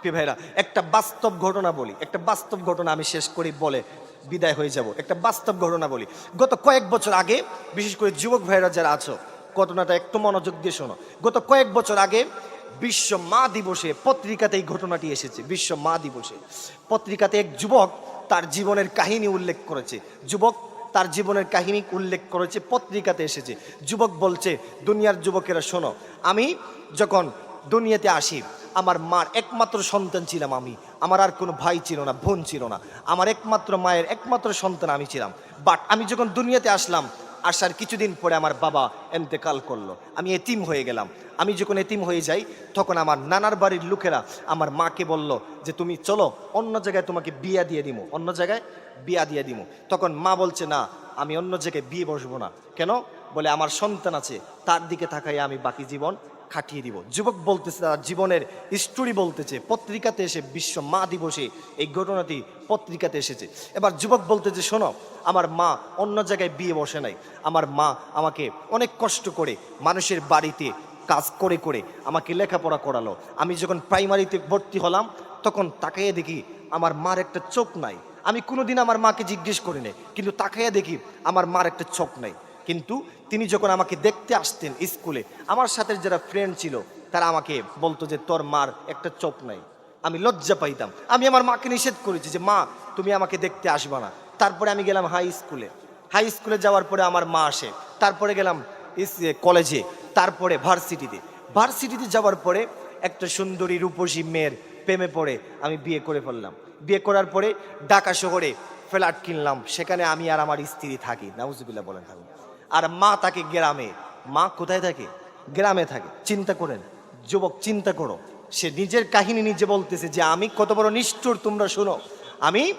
প্রিয় ভাইরা, একটা বাস্তব ঘটনা বলি, একটা বাস্তব ঘটনা আমি শেষ করি বলে বিদায় হয়ে যাব। একটা বাস্তব ঘটনা বলি। গত কয়েক বছর আগে, বিশেষ করে যুবক ভাইরা যারা আছো, ঘটনাটা একটু মনোযোগ দিয়ে শোনো। গত কয়েক বছর আগে, বিশ্ব মা দিবসে পত্রিকাতে এই ঘটনাটি এসেছে। বিশ্ব মা দিবসে। পত্রিকাতে এক যুবক তার জীবনের কাহিনী উল্লেখ করেছে। যুবক তার জীবনের কাহিনী উল্লেখ করেছে, পত্রিকাতে এসেছে। যুবক বলছে, দুনিয়ার যুবকেরা শোনো, আমি যখন দুনিয়াতে আসি আমার মার একমাত্র সন্তান ছিলাম আমি। আমার আর কোনো ভাই ছিল না, বোন ছিল না। আমার একমাত্র মায়ের একমাত্র সন্তান আমি ছিলাম। বাট আমি যখন দুনিয়াতে আসলাম, আসার কিছুদিন পরে আমার বাবা এন্তেকাল করল। আমি এতিম হয়ে গেলাম। আমি যখন এতিম হয়ে যাই, তখন আমার নানার বাড়ির লোকেরা আমার মাকে বলল যে, তুমি চলো, অন্য জায়গায় তোমাকে বিয়া দিয়ে দিমু। অন্য জায়গায় বিয়া দিয়ে দিমু। তখন মা বলছে, না, আমি অন্য জায়গায় বিয়ে বসবো না। কেন? বলে, আমার সন্তান আছে, তার দিকে তাকাই আমি বাকি জীবন খাটিয়ে দিব। যুবক বলতেছে, তার জীবনের স্টোরি বলতেছে, পত্রিকাতে এসে, বিশ্ব মা দিবসে এই ঘটনাটি পত্রিকাতে এসেছে। এবার যুবক বলতেছে, শোনো, আমার মা অন্য জায়গায় বিয়ে বসে নাই। আমার মা আমাকে অনেক কষ্ট করে মানুষের বাড়িতে কাজ করে করে আমাকে লেখাপড়া করালো। আমি যখন প্রাইমারিতে ভর্তি হলাম, তখন তাকাইয়ে দেখি আমার মার একটা চোখ নাই। আমি কোনোদিন আমার মাকে জিজ্ঞেস করি নাই কিন্তু তাকাইয়া দেখি আমার মার একটা চোখ নাই। কিন্তু তিনি যখন আমাকে দেখতে আসতেন স্কুলে, আমার সাথে যারা ফ্রেন্ড ছিল, তারা আমাকে বলতো যে, তোর মার একটা চোখ নাই। আমি লজ্জা পাইতাম। আমি আমার মাকে নিষেধ করেছি যে, মা, তুমি আমাকে দেখতে আসবা না। তারপরে আমি গেলাম হাই স্কুলে হাই স্কুলে যাওয়ার পরে আমার মা আসে। তারপরে গেলাম কলেজে তারপরে ভার্সিটিতে ভার্সিটিতে যাওয়ার পরে একটা সুন্দরী রূপসী মেয়ের প্রেমে পড়ে আমি বিয়ে করে ফেললাম। বিয়ে করার পরে ঢাকা শহরে ফ্ল্যাট কিনলাম। সেখানে আমি আর আমার স্ত্রী থাকি। নাউজুবিল্লাহ বলেন থাকুন আর মা থাকে গ্রামে, মা কোথায় থাকে? গ্রামে থাকে। চিন্তা করেন, যুবক চিন্তা করো। সে নিজের কাহিনী নিজে বলতেছে যে, আমি কত বড় নিষ্ঠুর, তোমরা শোনো। আমি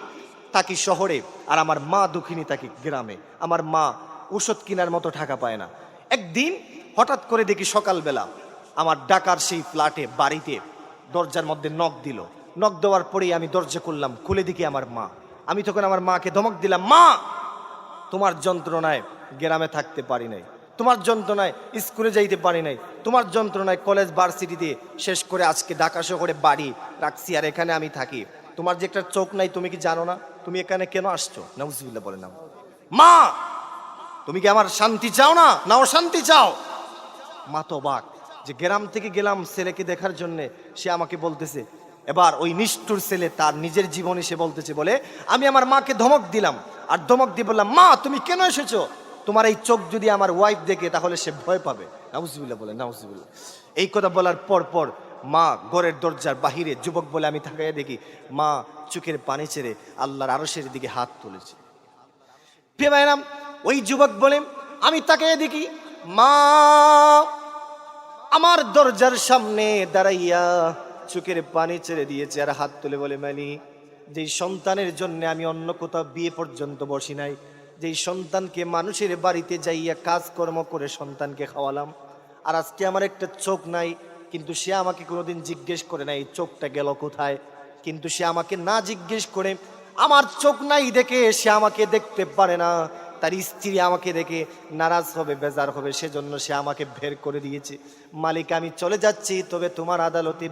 থাকি শহরে আর আমার মা দুঃখিনী থাকি গ্রামে। আমার মা ওষুধ কেনার মতো টাকা পায় না। একদিন হঠাৎ করে দেখি সকালবেলা আমার ডাকার সেই ফ্ল্যাটে, বাড়িতে দরজার মধ্যে নখ দিল। নখ দেওয়ার পরেই আমি দরজা করলাম খুলে দেখি আমার মা। আমি তখন আমার মাকে ধমক দিলাম, মা, তোমার যন্ত্রণায় গ্রামে থাকতে পারি নাই। তোমার যন্ত্রণায় স্কুলে যাইতে পারি নাই। তোমার যন্ত্রণায় কলেজ, ভার্সিটিতে শেষ করে আজকে ঢাকা শহরে বাড়ি রাখছি আর এখানে আমি থাকি। তোমার যে একটা চোখ নাই, তুমি কি জানো না? তুমি এখানে কেন আসছো? নাউজুবিল্লাহ বলে নাও। মা! তুমি কি আমার শান্তি চাও না? না, অশান্তি চাও। মা তো অবাক যে গ্রাম থেকে গেলাম ছেলেকে দেখার জন্যে, সে আমাকে বলতেছে, এবার ওই নিষ্ঠুর ছেলে তার নিজের জীবনে সে বলতেছে বলে, আমি আমার মাকে ধমক দিলাম। আর ধমক দিয়ে বললাম, মা, তুমি কেন এসেছ? তোমার এই চোখ যদি আমার ওয়াইফ দেখে, তাহলে সে ভয় পাবে। নাউজুবিল্লাহ বলে নাউজুবিল্লাহ। এই কথা বলার পর পর মা ঘরের দরজার বাহিরে যুবক বলে আমি তাকাইয়া দেখি, মা চোখের পানি ছেড়ে আল্লাহর আরশের দিকে হাত তুলেছে। প্রিয় ভাইরাম ওই যুবক বলে আমি তাকে দেখি, মা আমার দরজার সামনে দাঁড়াইয়া চোখের পানি ছেড়ে দিয়েছে আর হাত তুলে বলে মানি যে সন্তানের জন্য আমি অন্য কোথাও বিয়ে পর্যন্ত বসি নাই যেই সন্তানকে মানুষের বাড়িতে যাইয়া কাজকর্ম করে সন্তানকে খাওয়ালাম, আর আজকে আমার একটা চোখ নাই, কিন্তু সে আমাকে কোনোদিন জিজ্ঞেস করে নাই, এই চোখটা গেল কোথায়? কিন্তু সে আমাকে না জিজ্ঞেস করে, আমার চোখ নাই দেখে সে আমাকে দেখতে পারে না। তার স্ত্রী আমাকে দেখে নারাজ হবে বেজার হবে সেজন্য সে আমাকে বের করে দিয়েছে। মালিক আমি চলে যাচ্ছি তবে তোমার আদালতে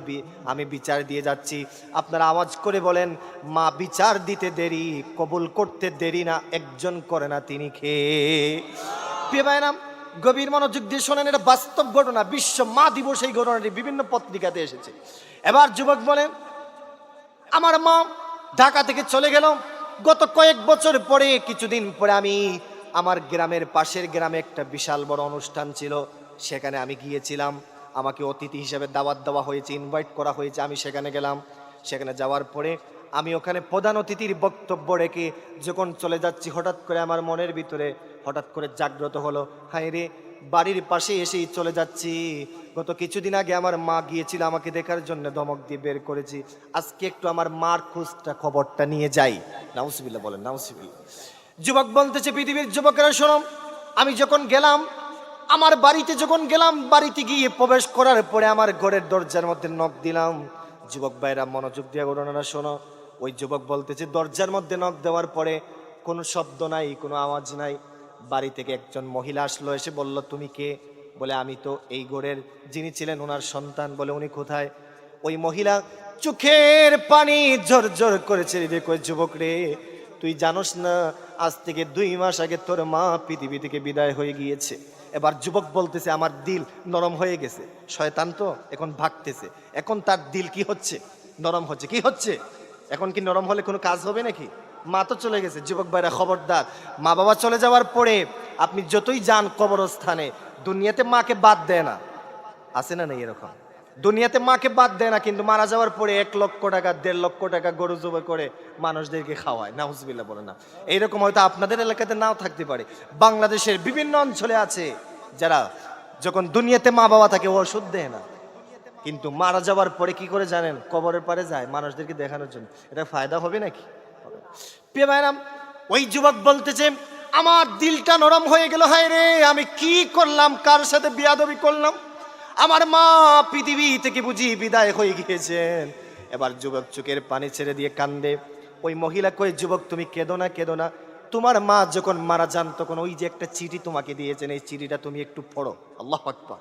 আমি বিচার দিয়ে যাচ্ছি। আপনারা আওয়াজ করে বলেন মা বিচার দিতে দেরি কবুল করতে দেরি না একজন করে না তিনি খেয়ে। প্রিয় ভাইরাম, গভীর মনোযোগ দিয়ে শোনেন এটা বাস্তব ঘটনা বিশ্ব মা দিবস এই ঘটনাটি বিভিন্ন পত্রিকাতে এসেছে। এবার যুবক বলেন আমার মা ঢাকা থেকে চলে গেল গত কয়েক বছর পরে, কিছুদিন পরে আমি আমার গ্রামের পাশের গ্রামে একটা বিশাল বড় অনুষ্ঠান ছিল। সেখানে আমি গিয়েছিলাম। আমাকে অতিথি হিসেবে দাওয়াত দেওয়া হয়েছে ইনভাইট করা হয়েছে। আমি সেখানে গেলাম। সেখানে যাওয়ার পরে আমি ওখানে প্রধান অতিথির বক্তব্য রেখে যখন চলে যাচ্ছি, হঠাৎ করে আমার মনের ভিতরে হঠাৎ করে জাগ্রত হলো। হায় রে বাড়ির পাশে এসেই চলে যাচ্ছি। গত কিছুদিন আগে আমার মা গিয়েছিল আমাকে দেখার জন্য, ধমক দিয়ে বের করেছি। আজকে একটু আমার মার খোঁজটা, খবরটা নিয়ে যাই। নাউসিবিল্লা বলেন নাউসিবিল্লা যুবক বলতেছে, পৃথিবীর যুবকেরা, শোনো, আমি যখন গেলাম, আমার বাড়িতে যখন গেলাম, বাড়িতে গিয়ে প্রবেশ করার পরে আমার ঘরের দরজার মধ্যে নখ দিলাম। যুবক ভাইরা, মনোযোগ দিয়ে ঘটনাটা শোনো, ওই যুবক বলতেছে, দরজার মধ্যে নখ দেওয়ার পরে কোনো শব্দ নাই, কোনো আওয়াজ নাই। বাড়ি থেকে একজন মহিলা আসলো, এসে বলল, তুমি কে? বলে, আমি তো এই গোড়ের যিনি ছিলেন ওনার সন্তান। বলে, উনি কোথায়? ওই মহিলা, চোখের পানি জোর ঝরঝর করেছে রে কই যুবক রে। তুই জানোস না, আজ থেকে দুই মাস আগে তোর মা পৃথিবী থেকে বিদায় হয়ে গিয়েছে। এবার যুবক বলতেছে, আমার দিল নরম হয়ে গেছে। শয়তান তো এখন ভাগতেছে। এখন তার দিল কি হচ্ছে? নরম হচ্ছে। কি হচ্ছে? এখন কি নরম হলে কোনো কাজ হবে নাকি? মা তো চলে গেছে, যুবক ভাইরা, খবরদার। মা বাবা চলে যাওয়ার পরে আপনি যতই যান কবরস্থানে, দুনিয়াতে মাকে বাদ দেয় না। আছে না নেই এরকম? দুনিয়াতে মাকে বাদ দেয় না, কিন্তু মারা যাওয়ার পরে এক লক্ষ টাকা, দেড় লক্ষ টাকা গরু জবে করে মানুষদেরকে খাওয়ায়। না নাউজবিল্লা বলে না। এইরকম হয়তো আপনাদের এলাকাতে নাও থাকতে পারে। বাংলাদেশের বিভিন্ন অঞ্চলে আছে যারা যখন দুনিয়াতে মা বাবা থাকে ওষুধ দেয় না। কিন্তু মারা যাওয়ার পরে কি করে জানেন? কবরের পারে যায় মানুষদেরকে দেখানোর জন্য। এটা ফায়দা হবে নাকি। ভাইরাম, ওই যুবক বলতেছে আমার দিলটা নরম হয়ে গেল, হায় রে, আমি কি করলাম? কার সাথে বিয়াদবি করলাম? আমার মা পৃথিবী থেকে বুঝি বিদায় হয়ে গিয়েছেন। এবার যুবক চোখের পানি ছেড়ে দিয়ে কান্দে, ওই মহিলা কই যুবক, তুমি কেঁদো না কেঁদো না? তোমার মা যখন মারা যান, তখন ওই যে একটা চিঠি তোমাকে দিয়েছেন, এই চিঠিটা তুমি একটু পড়ো। আল্লাহ আকবার।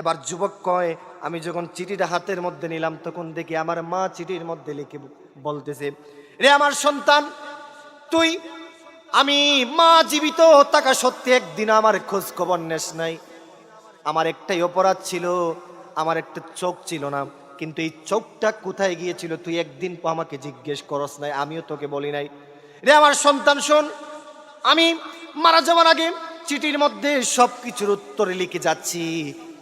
এবার যুবক কয়, আমি যখন চিঠিটা হাতের মধ্যে নিলাম, তখন দেখি আমার মা চিঠির মধ্যে লিখে বলতেছে রে আমার সন্তান, তুই, আমি মা জীবিত, থাকা সত্যি একদিন আমার খোঁজ খবর নেস নাই। আমার একটাই অপরাধ ছিল, আমার একটা চোখ ছিল না। কিন্তু এই চোখটা কোথায় গিয়েছিল, তুই একদিন আমাকে জিজ্ঞেস করস নাই, আমিও তোকে বলি নাই। রে আমার সন্তান, শোন, আমি মারা যাওয়ার আগে চিঠির মধ্যে সব কিছুর উত্তরে লিখে যাচ্ছি।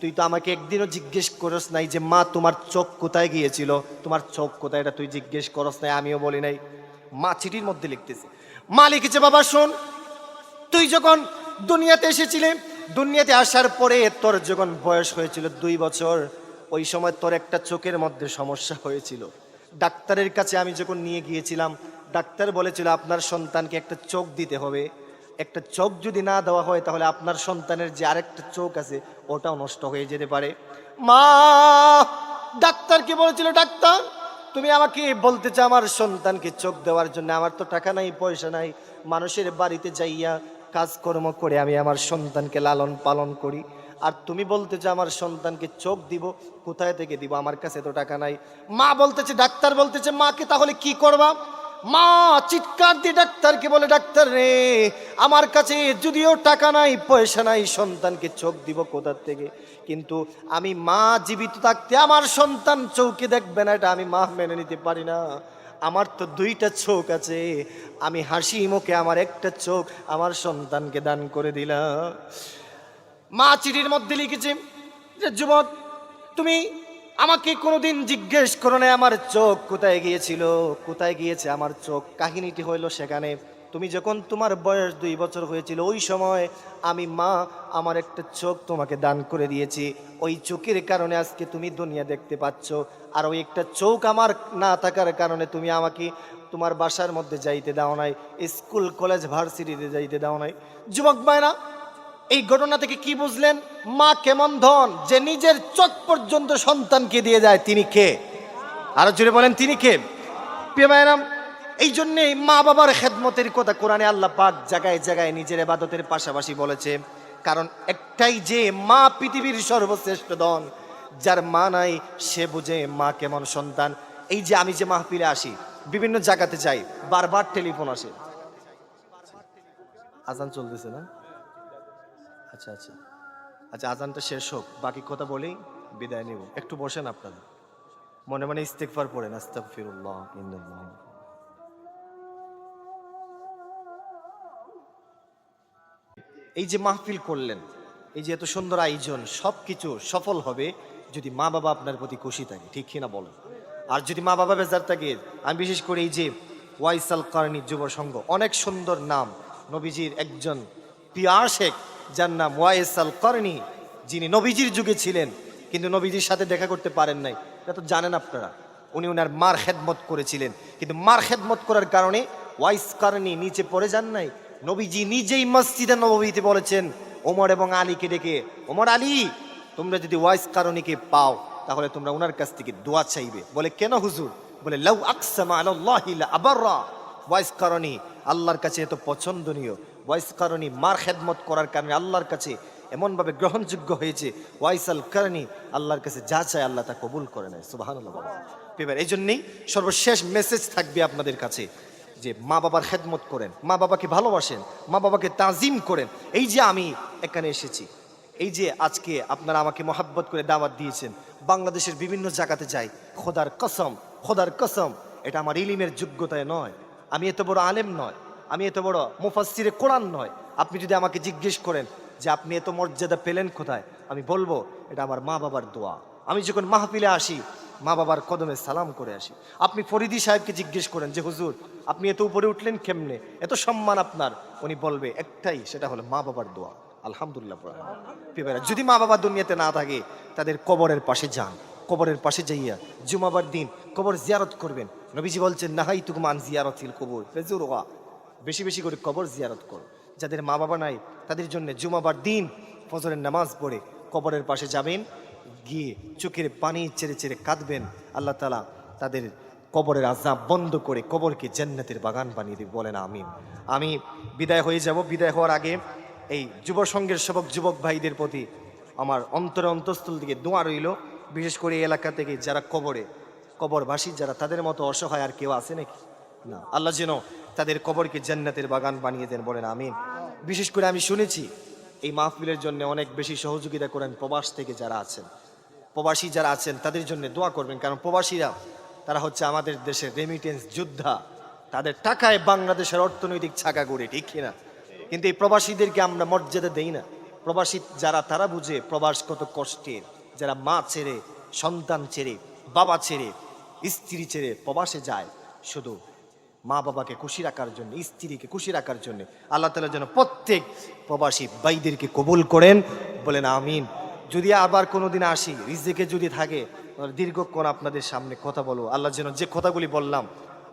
তুই তো আমাকে একদিনও জিজ্ঞেস করস নাই যে, মা, তোমার চোখ কোথায় গিয়েছিল? তোমার চোখ কোথায় এটা তুই জিজ্ঞেস করস নাই, আমিও বলি নাই। মা চিঠির মধ্যে লিখতেছে, মা লিখেছে, বাবা, শোন, তুই যখন দুনিয়াতে এসেছিলে, দুনিয়াতে আসার পরে তোর যখন বয়স হয়েছিল দুই বছর, ওই সময় তোর একটা চোখের মধ্যে সমস্যা হয়েছিল। ডাক্তারের কাছে আমি যখন নিয়ে গিয়েছিলাম, ডাক্তার বলেছিল, আপনার সন্তানকে একটা চোখ দিতে হবে। একটা চোখ যদি না দেওয়া হয়, তাহলে আপনার সন্তানের যে আরেকটা চোখ আছে, ওটাও নষ্ট হয়ে যেতে পারে। মা, ডাক্তার কি বলেছিল, ডাক্তার? তুমি আমাকে বলতে চাও, আমার সন্তানকে চোখ দেওয়ার জন্য। আমার তো টাকা নাই, পয়সা নাই। মানুষের বাড়িতে যাইয়া কাজকর্ম করে আমি আমার সন্তানকে লালন পালন করি। আর তুমি বলতে চাও, আমার সন্তানকে চোখ দিব, কোথায় থেকে দিব? আমার কাছে তো টাকা নাই। মা বলতেছে, ডাক্তার বলতেছে, মাকে তাহলে কি করবা? মা চিৎকার দিয়ে ডাক্তারকে বলে, ডাক্তার রে, আমার কাছে যদিও টাকা নাই, পয়সা নাই, সন্তানকে চোখ দিব কোথার থেকে? কিন্তু আমি মা জীবিত থাকতে আমার সন্তান চৌকে দেখবে না, এটা আমি মা মেনে নিতে পারি না। আমার তো দুইটা চোখ আছে, আমি হাসি মুখে আমার একটা চোখ আমার সন্তানকে দান করে দিলাম। মা চিঠির মধ্যে লিখেছে যে, যুবক, তুমি আমাকে কোনোদিন জিজ্ঞেস করো না আমার চোখ কোথায় গিয়েছিল? কোথায় গিয়েছে আমার চোখ? কাহিনীটি হইল সেখানে, তুমি যখন তোমার বয়স দুই বছর হয়েছিল, ওই সময় আমি মা, আমার একটা চোখ তোমাকে দান করে দিয়েছি। ওই চোখের কারণে আজকে তুমি দুনিয়া দেখতে পাচ্ছ। আর ওই একটা চোখ আমার না থাকার কারণে তুমি আমাকে তোমার বাসার মধ্যে যাইতে দাও নাই, স্কুল, কলেজ, ভার্সিটিতে যাইতে দাও নাই। যুবক ভাইরা এই ঘটনা থেকে কি বুঝলেন? মা কেমন ধন? যে নিজের চোখ পর্যন্ত সন্তানকে দিয়ে যায়, তিনি কে? আরও জুড়ে বলেন, তিনি কে? ভাইরাম এই জন্যে মা বাবার খেদমতের কথা কোরআনে আল্লাহ পাক জায়গায় জায়গায় নিজের এবাদতের পাশাপাশি বলেছে, কারণ একটাই যে মা পৃথিবীর সর্বশ্রেষ্ঠ ধন, যার মা নাই, সে বুঝে মা কেমন সন্তান। এই যে আমি যে মাহফিলে আসি, বিভিন্ন জায়গাতে যাই, বারবার টেলিফোন আসে। আজান চলতেছে না? আচ্ছা আচ্ছা। আচ্ছা আজানটা শেষ হোক, বাকি কথা বলেই বিদায় নেব। একটু বসেন আপনারা। মনে মনে ইস্তেকফার পড়েন, আস্তাগফিরুল্লাহ, ইন্নাল্লাহ। এই যে মাহফিল করলেন, এই যে এত সুন্দর আয়োজন সব কিছু সফল হবে যদি মা বাবা আপনার প্রতি খুশি থাকে, ঠিক কিনা বলেন? আর যদি মা বাবা বেজার থাকে, আমি বিশেষ করে এই যে ওয়াইসাল কারণী যুব সংঘ, অনেক সুন্দর নাম, নবীজির একজন পিয়ার শেখ যার নাম ওয়াইসাল করণী যিনি নবীজির যুগে ছিলেন, কিন্তু নবীজির সাথে দেখা করতে পারেন নাই। এটা তো জানেন আপনারা, উনি ওনার মার খেদমত করেছিলেন। কিন্তু মার খেদমত করার কারণে ওয়াইস কারণী নিচে পড়ে যান নাই। নবীজি নিজেই মসজিদে নবীতে বলেছেন, ওমর এবং আলীকে ডেকে, ওমর আলী, তোমরা যদি ওয়াইস কারণীকে পাও, তাহলে তোমরা ওনার কাছ থেকে দোয়া চাইবে। বলে, কেন হুজুর? বলে, লাউ আকসামা আলাল্লাহি লা আবাররা। ওয়াইস কারণী আল্লাহর কাছে এত পছন্দনীয় ওয়াইস কারণী, মার খেদমত করার কারণে আল্লাহর কাছে এমনভাবে গ্রহণযোগ্য হয়েছে, ওয়াইসাল কারণী, আল্লাহর কাছে যা চায় আল্লাহ তা কবুল করে নেয়। সুবাহান এবার এই জন্যেই সর্বশেষ মেসেজ থাকবে আপনাদের কাছে যে মা বাবার খেদমত করেন, মা বাবাকে ভালোবাসেন, মা বাবাকে তাজিম করেন। এই যে আমি এখানে এসেছি, এই যে আজকে আপনারা আমাকে মহাব্বত করে দাওয়াত দিয়েছেন, বাংলাদেশের বিভিন্ন জায়গাতে যাই, খোদার কসম খোদার কসম, এটা আমার ইলিমের যোগ্যতায় নয়। আমি এত বড় আলেম নয়। আমি এত বড় মুফাসসিরে কোরআন নয়। আপনি যদি আমাকে জিজ্ঞেস করেন যে আপনি এত মর্যাদা পেলেন কোথায়, আমি বলব এটা আমার মা বাবার দোয়া। আমি যখন মাহফিলে আসি, মা বাবার কদমে সালাম করে আসি। আপনি ফরিদি সাহেবকে জিজ্ঞেস করেন, যে হুজুর, আপনি এত উপরে উঠলেন কেমনে? এত সম্মান আপনার। উনি বলবে, একটাই, সেটা হলো মা বাবার দোয়া। আলহামদুলিল্লাহ। যদি মা বাবা দুনিয়াতে না থাকে, তাদের কবরের পাশে যান। কবরের পাশে যাইয়া জুমাবার দিন কবর জিয়ারত করবেন। নবীজি বলছেন নাহাই তুকুমান জিয়ারতিল কবর। ফেজুরওয়া বেশি বেশি করে কবর জিয়ারত করো। যাদের মা বাবা নাই, তাদের জন্য জুমাবার দিন ফজরের নামাজ পড়ে কবরের পাশে যাবেন, গিয়ে চোখের পানি ছেড়ে ছেড়ে কাঁদবেন। আল্লাহ তালা তাদের কবরের আজাব বন্ধ করে কবরকে জান্নাতের বাগান বানিয়ে দেবে। বলেন আমি আমি বিদায় হয়ে যাব। বিদায় হওয়ার আগে এই যুব সংঘের সবক যুবক ভাইদের প্রতি আমার অন্তরে অন্তঃস্থল থেকে দোয়া রইল। বিশেষ করে এই এলাকা থেকে যারা কবরে, কবরবাসী, যারা তাদের মতো অসহায় আর কেউ আছে নাকি? না। আল্লাহ যেন তাদের কবরকে জান্নাতের বাগান বানিয়ে দেন বলেন, আমিন। বিশেষ করে আমি শুনেছি, এই মাহফিলের জন্য অনেক বেশি সহযোগিতা করেন প্রবাস থেকে যারা আছেন। প্রবাসী যারা আছেন, তাদের জন্য দোয়া করবেন, কারণ প্রবাসীরা, তারা হচ্ছে আমাদের দেশের রেমিটেন্স যোদ্ধা। তাদের টাকায় বাংলাদেশের অর্থনৈতিক ছাকা গড়ে, ঠিক কিনা কিন্তু এই প্রবাসীদেরকে আমরা মর্যাদা দেই না। প্রবাসী যারা, তারা বুঝে প্রবাস কত কষ্টের। যারা মা ছেড়ে, সন্তান ছেড়ে, বাবা ছেড়ে, স্ত্রী ছেড়ে প্রবাসে যায়, শুধু মা বাবাকে খুশি রাখার জন্য স্ত্রীকে খুশি রাখার জন্য আল্লাহ তালা যেন প্রত্যেক প্রবাসী ভাইদেরকে কবুল করেন বলেন আমিন যদি আবার কোনোদিন আসি রিজেকে যদি থাকে তাহলে দীর্ঘক্ষণ আপনাদের সামনে কথা বলবো আল্লাহ যেন যে কথাগুলি বললাম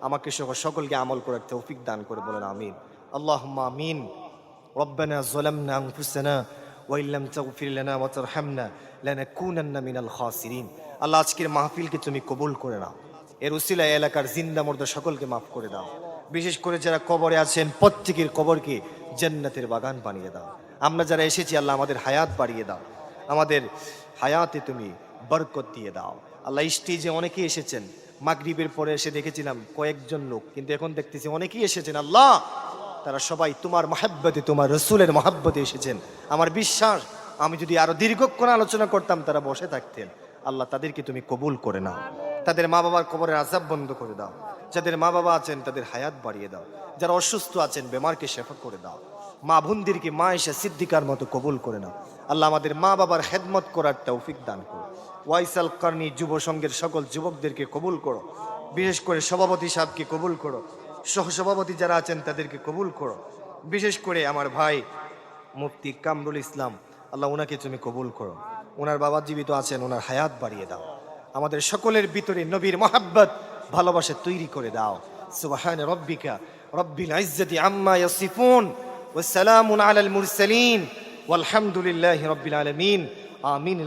আমাকে সহ সকলকে আমল করার তৌফিক দান করে বলেন আমিন আল্লাহ আমিন ربنا ظلمنا أنفسنا وإن لم تغفر لنا وترحمنا لنكونن من الخاسرين আল্লাহ আজকের মাহফিলকে তুমি কবুল করে নাও এর উসিলা এলাকার জিন্দা মুর্দা সকলকে মাফ করে দাও। বিশেষ করে যারা কবরে আছেন, প্রত্যেকের কবরকে জান্নাতের বাগান বানিয়ে দাও। আমরা যারা এসেছি, আল্লাহ আমাদের হায়াত বাড়িয়ে দাও। আমাদের হায়াতে তুমি বরকত দিয়ে দাও। আল্লাহ স্টেজে অনেকেই এসেছেন, মাগরিবের পরে এসে দেখেছিলাম কয়েকজন লোক, কিন্তু এখন দেখতেছি অনেকেই এসেছেন, আল্লাহ! তারা সবাই তোমার মহাব্বতে, তোমার রসুলের মহাব্বতে এসেছেন। আমার বিশ্বাস, আমি যদি আরও দীর্ঘক্ষণ আলোচনা করতাম, তারা বসে থাকতেন। আল্লাহ তাদেরকে তুমি কবুল করে নাও। তাদের মা বাবার কবরের আজাব বন্ধ করে দাও। যাদের মা বাবা আছেন তাদের হায়াত বাড়িয়ে দাও। যারা অসুস্থ আছেন বেমারকে শেফা করে দাও। মা বোনদেরকে মা এসে সিদ্দিকার মতো কবুল করে নাও। আল্লাহ আমাদের মা বাবার হেদমত করার তৌফিক দান করো। ওয়াইসাল কর্ণী যুব সংঘের সকল যুবকদেরকে কবুল করো। বিশেষ করে সভাপতি সাহেবকে কবুল করো। সহসভাপতি যারা আছেন তাদেরকে কবুল করো। বিশেষ করে আমার ভাই মুফতি কামরুল ইসলাম, আল্লাহ ওনাকে তুমি কবুল করো। ওনার বাবা জীবিত আছেন, ওনার হায়াত বাড়িয়ে দাও। আমাদের সকলের ভিতরে নবীর মোহাব্বত, ভালোবাসা তৈরি করে দাও। সুবাহান রব্বিকা, রব্বিল ইজ্জতি আম্মা ইয়াসিফুন, ওয়া সালামুন আলাল মুরসালিন, ওয়ালহামদুলিল্লাহি রব্বিল আলামিন। আমিন।